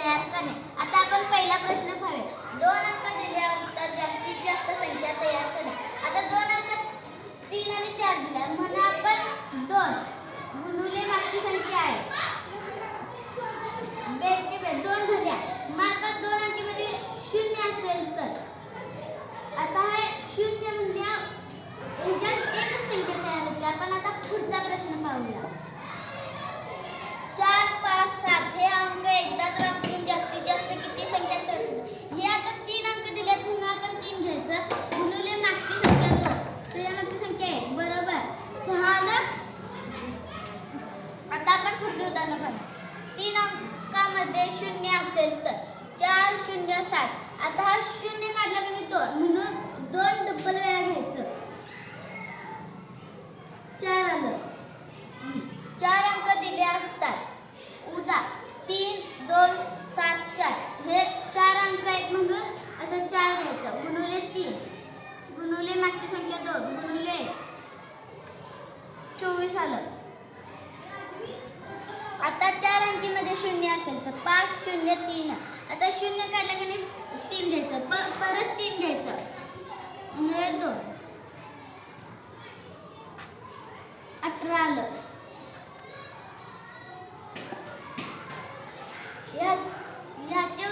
तयार करणे. आता आपण पहिला प्रश्न पाहूया. दोन अंक दिले असतात जास्तीत जास्त संख्या तयार करणे आता दोन अंक तीन आणि चार दिल्या म्हणून आपण दोन गुणुले मागची संख्या आहे. दोन झाल्या मग आता दोन अंकीमध्ये शून्य असेल तर. आता हे शून्य म्हणजे ह्याच्यात एकच संख्या तयार होते आपण आता पुढचा प्रश्न पाहूया चार पाच सात हे अंक एकदाच वापरून जास्तीत जास्त किती संख्या तयार होते? हे आता तीन अंक दिलेत म्हणून आपण तीन घ्यायचं गुणुले मागची संख्या दोन त्याच्या मागची संख्या एक बरोबर सहा आलं आता उत्तर पुढचे तीन अंकामध्ये शून्य असेल तर चार शून्य सात. आता हा शून्य काढला की मी दोन. म्हणून दोन डब्बल वेळा घ्यायचं. चार आलं. चार अंक दिले असतात. उदा. तीन दोन सात चार. हे चार अंक आहेत म्हणून आता चार घ्यायचं. गुणुले तीन. गुणुले मागची संख्या दोन. गुणुले चोवीस आलं. असेल तर पाच शून्य तीन. आता शून्य काढलं की नाही तीन घ्यायचं. पर परत तीन घ्यायचं. म्हणजे दोन. अठरा आलं. याचे